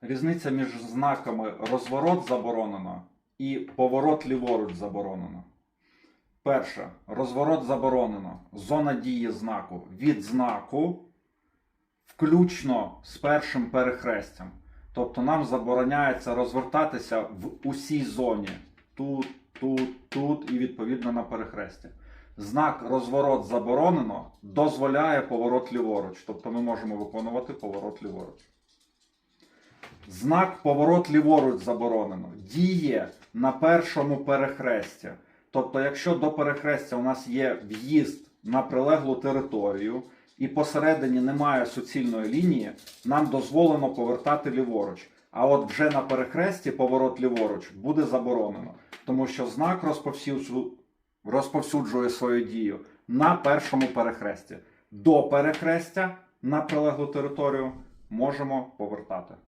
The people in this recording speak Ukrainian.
Різниця між знаками розворот заборонено і поворот ліворуч заборонено. Перше. Розворот заборонено. Зона дії знаку від знаку, включно з першим перехрестям. Тобто нам забороняється розвертатися в усій зоні. Тут, тут, тут і відповідно на перехресті. Знак розворот заборонено дозволяє поворот ліворуч. Тобто ми можемо виконувати поворот ліворуч. Знак поворот ліворуч заборонено. Діє на першому перехресті. Тобто, якщо до перехрестя у нас є в'їзд на прилеглу територію і посередині немає суцільної лінії, нам дозволено повертати ліворуч. А от вже на перехресті поворот ліворуч буде заборонено, тому що знак розповсюджує свою дію на першому перехресті. До перехрестя на прилеглу територію можемо повертати.